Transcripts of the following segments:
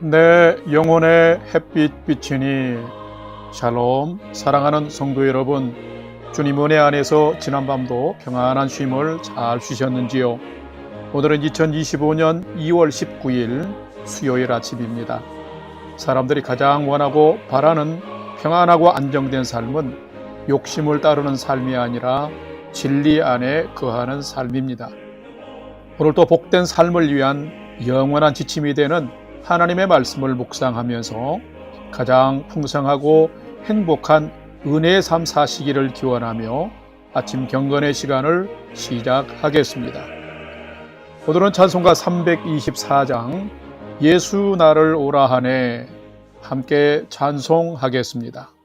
내 영혼의 햇빛 비치니. 샬롬. 사랑하는 성도 여러분 주님 은혜 안에서 지난밤도 평안한 쉼을 잘 쉬셨는지요? 오늘은 2025년 2월 19일 수요일 아침입니다. 사람들이 가장 원하고 바라는 평안하고 안정된 삶은 욕심을 따르는 삶이 아니라 진리 안에 거하는 삶입니다. 오늘도 복된 삶을 위한 영원한 지침이 되는 하나님의 말씀을 묵상하면서 가장 풍성하고 행복한 은혜의 삶 사시기를 기원하며 아침 경건의 시간을 시작하겠습니다. 오늘은 찬송가 324장 예수 나를 오라 하네 함께 찬송하겠습니다.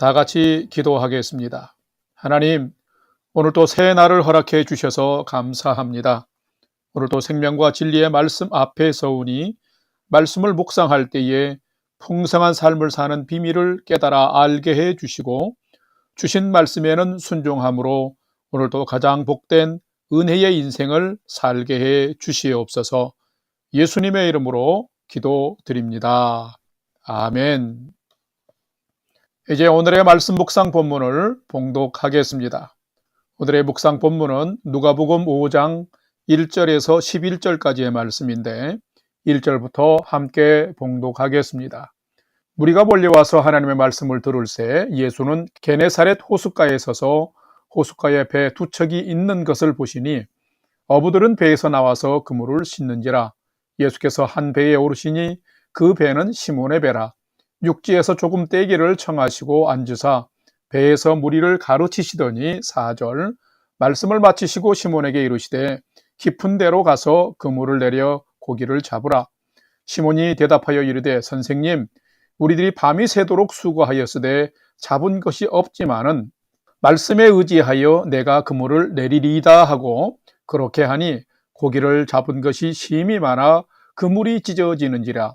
다 같이 기도하겠습니다. 하나님, 오늘도 새 날을 허락해 주셔서 감사합니다. 오늘도 생명과 진리의 말씀 앞에 서우니 말씀을 묵상할 때에 풍성한 삶을 사는 비밀을 깨달아 알게 해 주시고 주신 말씀에는 순종함으로 오늘도 가장 복된 은혜의 인생을 살게 해 주시옵소서 예수님의 이름으로 기도드립니다. 아멘. 이제 오늘의 말씀 묵상 본문을 봉독하겠습니다. 오늘의 묵상 본문은 누가복음 5장 1절에서 11절까지의 말씀인데 1절부터 함께 봉독하겠습니다. 무리가 몰려와서 하나님의 말씀을 들을 새 예수는 게네사렛 호숫가에 서서 호숫가에 배 두 척이 있는 것을 보시니 어부들은 배에서 나와서 그물을 씻는지라 예수께서 한 배에 오르시니 그 배는 시몬의 배라 육지에서 조금 떼기를 청하시고 앉으사 배에서 무리를 가르치시더니 4절 말씀을 마치시고 시몬에게 이르시되 깊은 데로 가서 그물을 내려 고기를 잡으라. 시몬이 대답하여 이르되 선생님 우리들이 밤이 새도록 수고하였으되 잡은 것이 없지만은 말씀에 의지하여 내가 그물을 내리리이다 하고 그렇게 하니 고기를 잡은 것이 심이 많아 그물이 찢어지는지라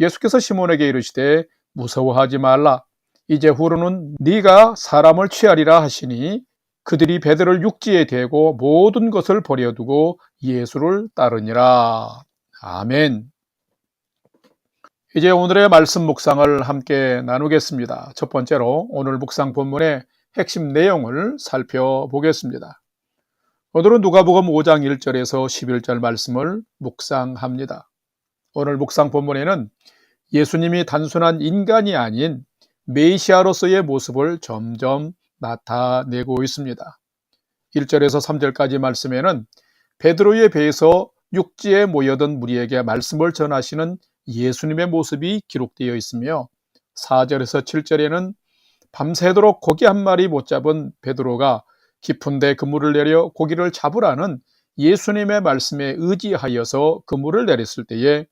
예수께서 시몬에게 이르시되 무서워하지 말라 이제 후로는 네가 사람을 취하리라 하시니 그들이 베드로를 육지에 대고 모든 것을 버려두고 예수를 따르니라. 아멘. 이제 오늘의 말씀 묵상을 함께 나누겠습니다. 첫 번째로 오늘 묵상 본문의 핵심 내용을 살펴보겠습니다. 오늘은 누가복음 5장 1절에서 11절 말씀을 묵상합니다. 오늘 묵상 본문에는 예수님이 단순한 인간이 아닌 메시아로서의 모습을 점점 나타내고 있습니다. 1절에서 3절까지 말씀에는 베드로의 배에서 육지에 모여든 무리에게 말씀을 전하시는 예수님의 모습이 기록되어 있으며 4절에서 7절에는 밤새도록 고기 한 마리 못 잡은 베드로가 깊은데 그물을 내려 고기를 잡으라는 예수님의 말씀에 의지하여서 그물을 내렸을 때에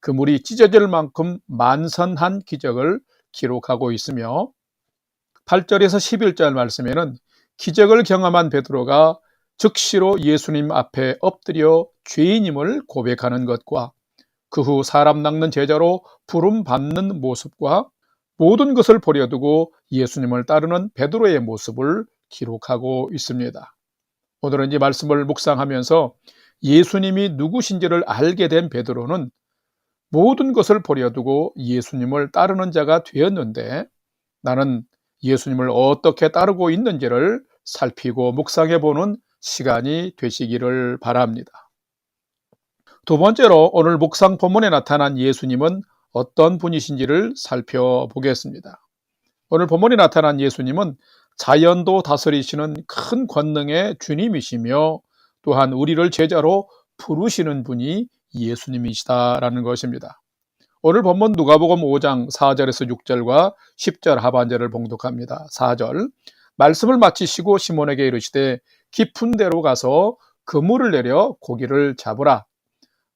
그물이 찢어질 만큼 만선한 기적을 기록하고 있으며 8절에서 11절 말씀에는 기적을 경험한 베드로가 즉시로 예수님 앞에 엎드려 죄인임을 고백하는 것과 그 후 사람 낚는 제자로 부름 받는 모습과 모든 것을 버려두고 예수님을 따르는 베드로의 모습을 기록하고 있습니다. 오늘은 이 말씀을 묵상하면서 예수님이 누구신지를 알게 된 베드로는 모든 것을 버려두고 예수님을 따르는 자가 되었는데 나는 예수님을 어떻게 따르고 있는지를 살피고 묵상해 보는 시간이 되시기를 바랍니다. 두 번째로 오늘 묵상 본문에 나타난 예수님은 어떤 분이신지를 살펴보겠습니다. 오늘 본문에 나타난 예수님은 자연도 다스리시는 큰 권능의 주님이시며 또한 우리를 제자로 부르시는 분이 예수님이시다라는 것입니다. 오늘 본문 누가복음 5장 4절에서 6절과 10절 하반절을 봉독합니다. 4절 말씀을 마치시고 시몬에게 이르시되 깊은 데로 가서 그물을 내려 고기를 잡으라.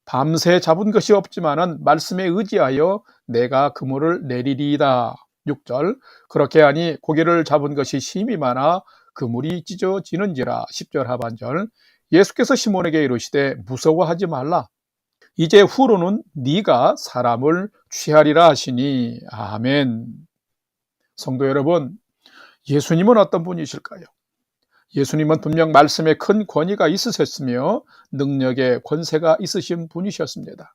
밤새 잡은 것이 없지만은 말씀에 의지하여 내가 그물을 내리리이다. 6절 그렇게 하니 고기를 잡은 것이 심이 많아 그물이 찢어지는지라 10절 하반절 예수께서 시몬에게 이르시되 무서워하지 말라 이제 후로는 네가 사람을 취하리라 하시니 아멘. 성도 여러분, 예수님은 어떤 분이실까요? 예수님은 분명 말씀에 큰 권위가 있으셨으며 능력의 권세가 있으신 분이셨습니다.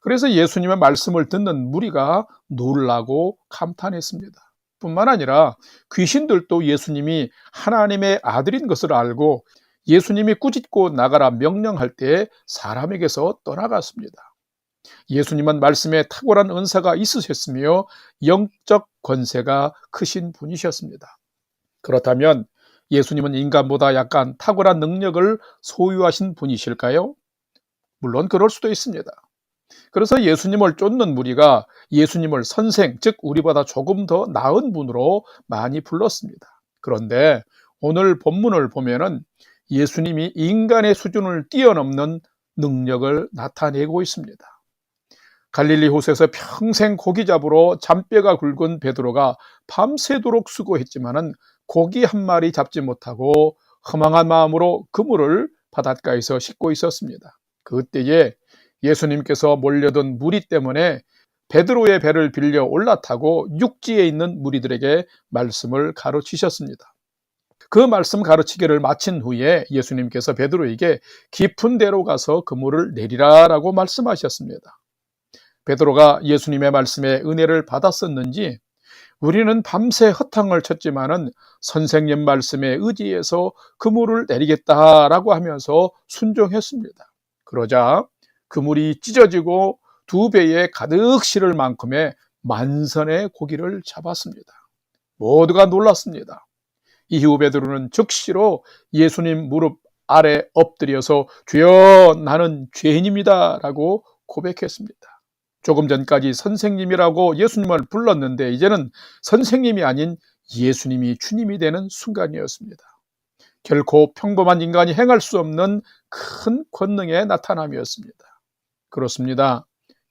그래서 예수님의 말씀을 듣는 무리가 놀라고 감탄했습니다. 뿐만 아니라 귀신들도 예수님이 하나님의 아들인 것을 알고 예수님이 꾸짖고 나가라 명령할 때 사람에게서 떠나갔습니다. 예수님은 말씀에 탁월한 은사가 있으셨으며 영적 권세가 크신 분이셨습니다. 그렇다면 예수님은 인간보다 약간 탁월한 능력을 소유하신 분이실까요? 물론 그럴 수도 있습니다. 그래서 예수님을 쫓는 무리가 예수님을 선생, 즉 우리보다 조금 더 나은 분으로 많이 불렀습니다. 그런데 오늘 본문을 보면은 예수님이 인간의 수준을 뛰어넘는 능력을 나타내고 있습니다. 갈릴리 호수에서 평생 고기 잡으러 잔뼈가 굵은 베드로가 밤새도록 수고했지만은 고기 한 마리 잡지 못하고 허망한 마음으로 그물을 바닷가에서 싣고 있었습니다. 그때에 예수님께서 몰려든 무리 때문에 베드로의 배를 빌려 올라타고 육지에 있는 무리들에게 말씀을 가르치셨습니다. 그 말씀 가르치기를 마친 후에 예수님께서 베드로에게 깊은 데로 가서 그물을 내리라라고 말씀하셨습니다. 베드로가 예수님의 말씀에 은혜를 받았었는지 우리는 밤새 허탕을 쳤지만은 선생님 말씀에 의지해서 그물을 내리겠다라고 하면서 순종했습니다. 그러자 그물이 찢어지고 두 배에 가득 실을 만큼의 만선의 고기를 잡았습니다. 모두가 놀랐습니다. 이후 베드로는 즉시로 예수님 무릎 아래 엎드려서 주여 나는 죄인입니다 라고 고백했습니다. 조금 전까지 선생님이라고 예수님을 불렀는데 이제는 선생님이 아닌 예수님이 주님이 되는 순간이었습니다. 결코 평범한 인간이 행할 수 없는 큰 권능의 나타남이었습니다. 그렇습니다.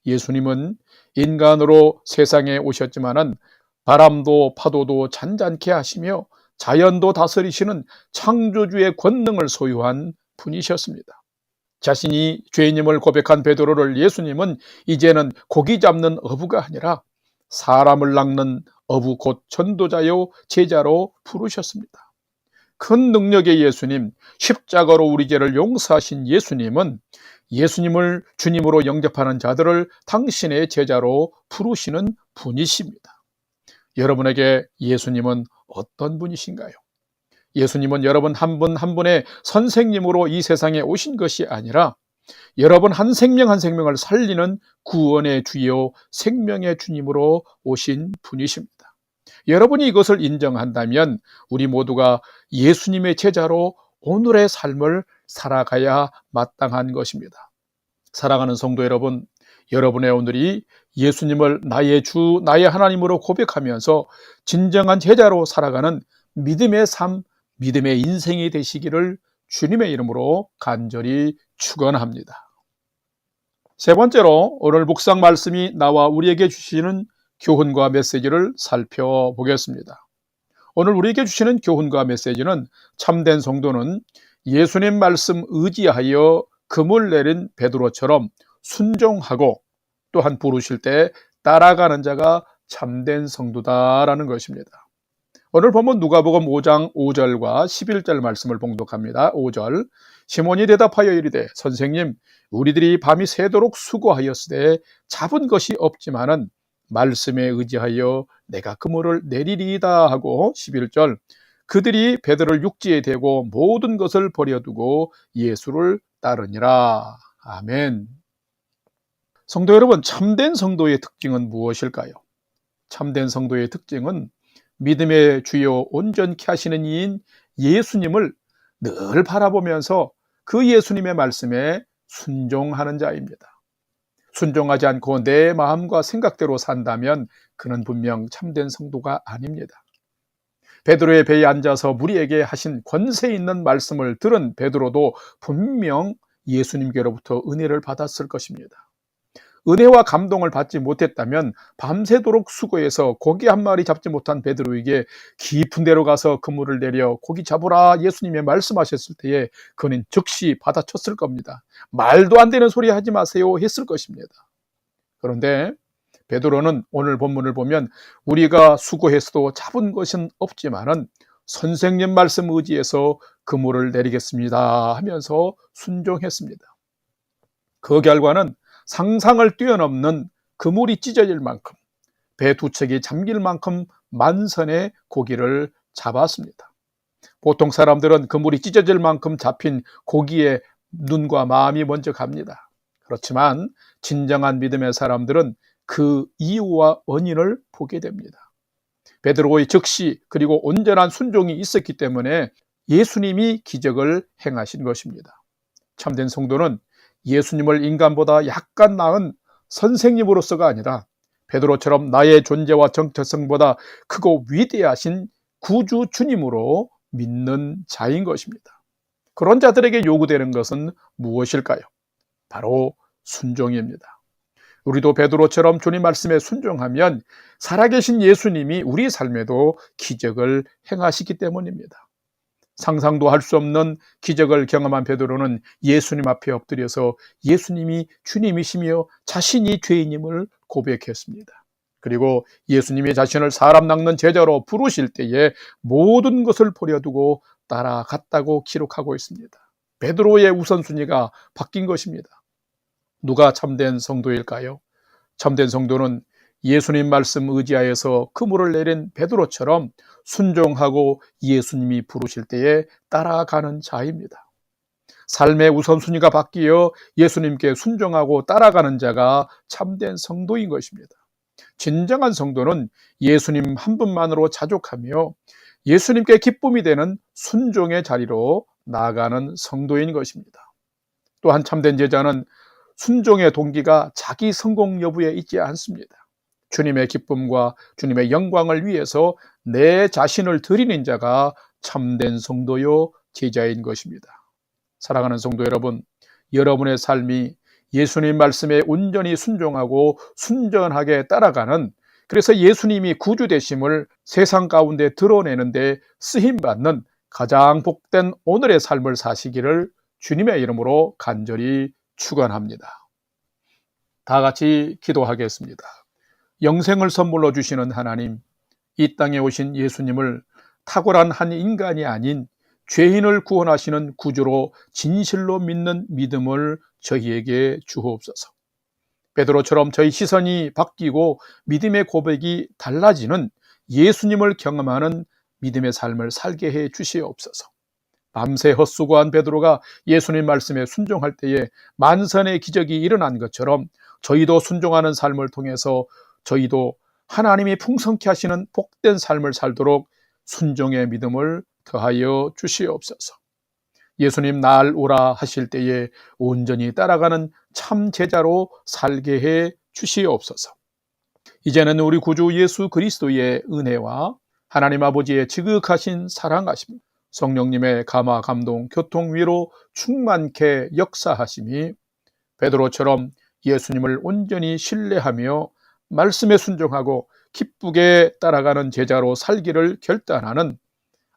예수님은 인간으로 세상에 오셨지만은 바람도 파도도 잔잔케 하시며 자연도 다스리시는 창조주의 권능을 소유한 분이셨습니다. 자신이 죄인임을 고백한 베드로를 예수님은 이제는 고기 잡는 어부가 아니라 사람을 낚는 어부 곧 전도자요 제자로 부르셨습니다. 큰 능력의 예수님, 십자가로 우리 죄를 용서하신 예수님은 예수님을 주님으로 영접하는 자들을 당신의 제자로 부르시는 분이십니다. 여러분에게 예수님은 어떤 분이신가요? 예수님은 여러분 한분한 분의 선생님으로 이 세상에 오신 것이 아니라 여러분 한 생명 한 생명을 살리는 구원의 주요 생명의 주님으로 오신 분이십니다. 여러분이 이것을 인정한다면 우리 모두가 예수님의 제자로 오늘의 삶을 살아가야 마땅한 것입니다. 사랑하는 성도 여러분, 여러분의 오늘이 예수님을 나의 주, 나의 하나님으로 고백하면서 진정한 제자로 살아가는 믿음의 삶, 믿음의 인생이 되시기를 주님의 이름으로 간절히 축원합니다. 세 번째로 오늘 묵상 말씀이 나와 우리에게 주시는 교훈과 메시지를 살펴보겠습니다. 오늘 우리에게 주시는 교훈과 메시지는 참된 성도는 예수님 말씀 의지하여 금을 내린 베드로처럼 순종하고 또한 부르실 때 따라가는 자가 참된 성도다라는 것입니다. 오늘 보면 누가복음 5장 5절과 11절 말씀을 봉독합니다. 5절 시몬이 대답하여 이르되 선생님 우리들이 밤이 새도록 수고하였으되 잡은 것이 없지만은 말씀에 의지하여 내가 그물을 내리리이다 하고 11절 그들이 베드를 육지에 대고 모든 것을 버려두고 예수를 따르니라. 아멘. 성도 여러분, 참된 성도의 특징은 무엇일까요? 참된 성도의 특징은 믿음의 주요 온전케 하시는 이인 예수님을 늘 바라보면서 그 예수님의 말씀에 순종하는 자입니다. 순종하지 않고 내 마음과 생각대로 산다면 그는 분명 참된 성도가 아닙니다. 베드로의 배에 앉아서 무리에게 하신 권세 있는 말씀을 들은 베드로도 분명 예수님께로부터 은혜를 받았을 것입니다. 은혜와 감동을 받지 못했다면 밤새도록 수고해서 고기 한 마리 잡지 못한 베드로에게 깊은 데로 가서 그물을 내려 고기 잡으라 예수님의 말씀하셨을 때에 그는 즉시 받아쳤을 겁니다. 말도 안 되는 소리 하지 마세요 했을 것입니다. 그런데 베드로는 오늘 본문을 보면 우리가 수고해서도 잡은 것은 없지만은 선생님 말씀 의지해서 그물을 내리겠습니다 하면서 순종했습니다. 그 결과는 상상을 뛰어넘는 그물이 찢어질 만큼 배 두 척이 잠길 만큼 만선의 고기를 잡았습니다. 보통 사람들은 그물이 찢어질 만큼 잡힌 고기에 눈과 마음이 먼저 갑니다. 그렇지만 진정한 믿음의 사람들은 그 이유와 원인을 보게 됩니다. 베드로의 즉시 그리고 온전한 순종이 있었기 때문에 예수님이 기적을 행하신 것입니다. 참된 성도는 예수님을 인간보다 약간 나은 선생님으로서가 아니라 베드로처럼 나의 존재와 정체성보다 크고 위대하신 구주 주님으로 믿는 자인 것입니다. 그런 자들에게 요구되는 것은 무엇일까요? 바로 순종입니다. 우리도 베드로처럼 주님 말씀에 순종하면 살아계신 예수님이 우리 삶에도 기적을 행하시기 때문입니다. 상상도 할 수 없는 기적을 경험한 베드로는 예수님 앞에 엎드려서 예수님이 주님이시며 자신이 죄인임을 고백했습니다. 그리고 예수님이 자신을 사람 낚는 제자로 부르실 때에 모든 것을 버려두고 따라갔다고 기록하고 있습니다. 베드로의 우선순위가 바뀐 것입니다. 누가 참된 성도일까요? 참된 성도는 예수님 말씀 의지하여서 그물을 내린 베드로처럼 순종하고 예수님이 부르실 때에 따라가는 자입니다. 삶의 우선순위가 바뀌어 예수님께 순종하고 따라가는 자가 참된 성도인 것입니다. 진정한 성도는 예수님 한 분만으로 자족하며 예수님께 기쁨이 되는 순종의 자리로 나아가는 성도인 것입니다. 또한 참된 제자는 순종의 동기가 자기 성공 여부에 있지 않습니다. 주님의 기쁨과 주님의 영광을 위해서 내 자신을 드리는 자가 참된 성도요 제자인 것입니다. 사랑하는 성도 여러분, 여러분의 삶이 예수님 말씀에 온전히 순종하고 순전하게 따라가는 그래서 예수님이 구주 되심을 세상 가운데 드러내는데 쓰임 받는 가장 복된 오늘의 삶을 사시기를 주님의 이름으로 간절히 축원합니다. 다 같이 기도하겠습니다. 영생을 선물로 주시는 하나님, 이 땅에 오신 예수님을 탁월한 한 인간이 아닌 죄인을 구원하시는 구주로 진실로 믿는 믿음을 저희에게 주옵소서. 베드로처럼 저희 시선이 바뀌고 믿음의 고백이 달라지는 예수님을 경험하는 믿음의 삶을 살게 해 주시옵소서. 밤새 헛수고한 베드로가 예수님 말씀에 순종할 때에 만선의 기적이 일어난 것처럼 저희도 순종하는 삶을 통해서 저희도 하나님이 풍성케 하시는 복된 삶을 살도록 순종의 믿음을 더하여 주시옵소서. 예수님 날 오라 하실 때에 온전히 따라가는 참 제자로 살게 해 주시옵소서. 이제는 우리 구주 예수 그리스도의 은혜와 하나님 아버지의 지극하신 사랑하심, 성령님의 감화 감동 교통 위로 충만케 역사하심이 베드로처럼 예수님을 온전히 신뢰하며 말씀에 순종하고 기쁘게 따라가는 제자로 살기를 결단하는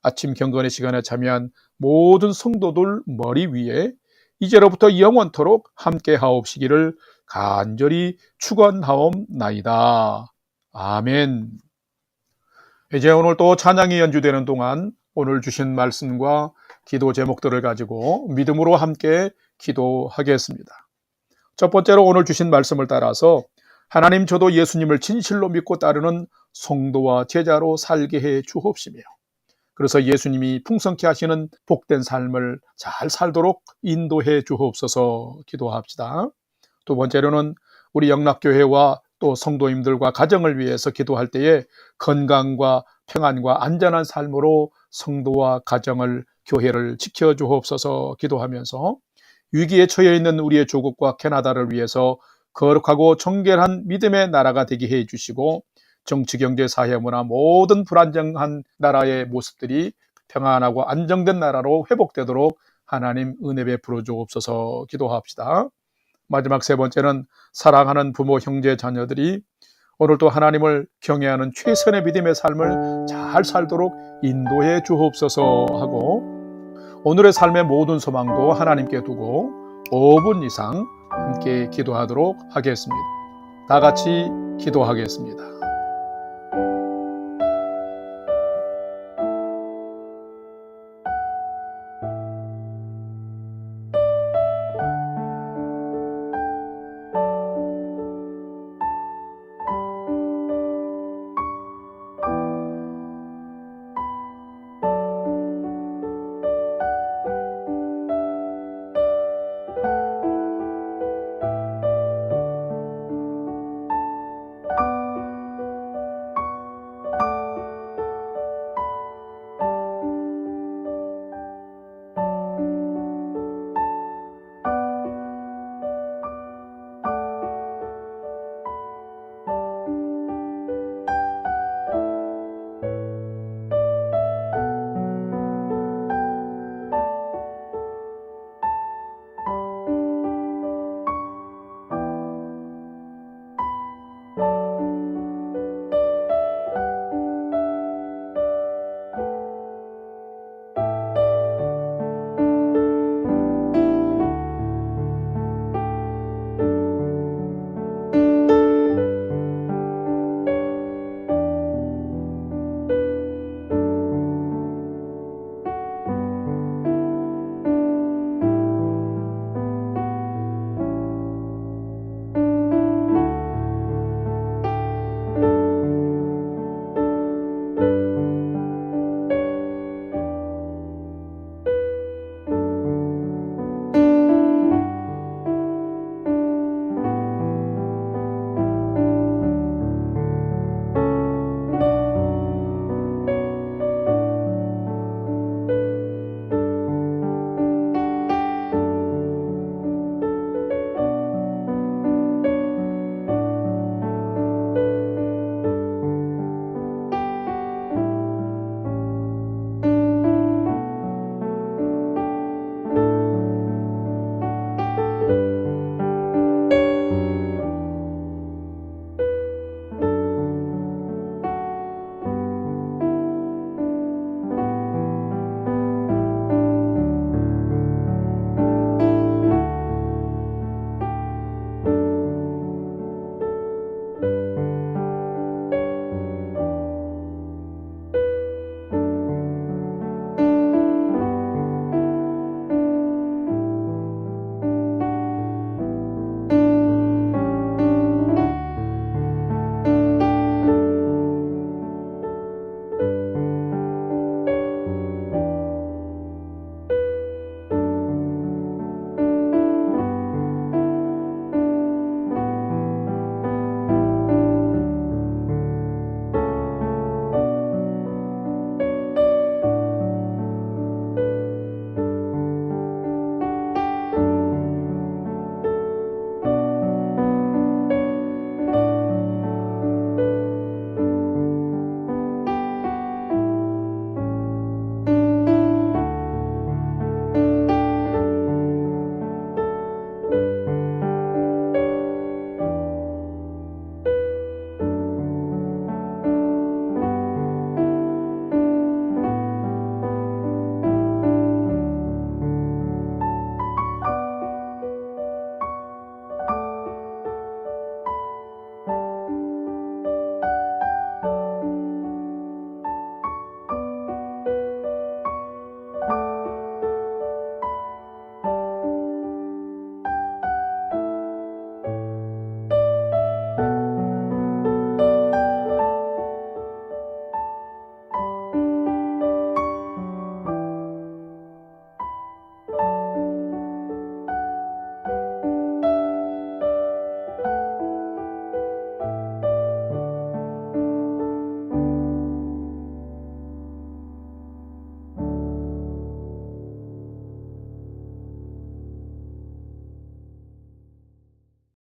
아침 경건의 시간에 참여한 모든 성도들 머리 위에 이제로부터 영원토록 함께 하옵시기를 간절히 축원하옵나이다. 아멘. 이제 오늘 또 찬양이 연주되는 동안 오늘 주신 말씀과 기도 제목들을 가지고 믿음으로 함께 기도하겠습니다. 첫 번째로 오늘 주신 말씀을 따라서 하나님 저도 예수님을 진실로 믿고 따르는 성도와 제자로 살게 해 주옵시며 그래서 예수님이 풍성케 하시는 복된 삶을 잘 살도록 인도해 주옵소서 기도합시다. 두 번째로는 우리 영락교회와 또 성도님들과 가정을 위해서 기도할 때에 건강과 평안과 안전한 삶으로 성도와 가정을 교회를 지켜 주옵소서 기도하면서 위기에 처해 있는 우리의 조국과 캐나다를 위해서 거룩하고 정결한 믿음의 나라가 되게 해 주시고 정치, 경제, 사회, 문화 모든 불안정한 나라의 모습들이 평안하고 안정된 나라로 회복되도록 하나님 은혜 베풀어 주옵소서 기도합시다. 마지막 세 번째는 사랑하는 부모, 형제, 자녀들이 오늘도 하나님을 경외하는 최선의 믿음의 삶을 잘 살도록 인도해 주옵소서 하고 오늘의 삶의 모든 소망도 하나님께 두고 5분 이상 함께 기도하도록 하겠습니다. 다 같이 기도하겠습니다.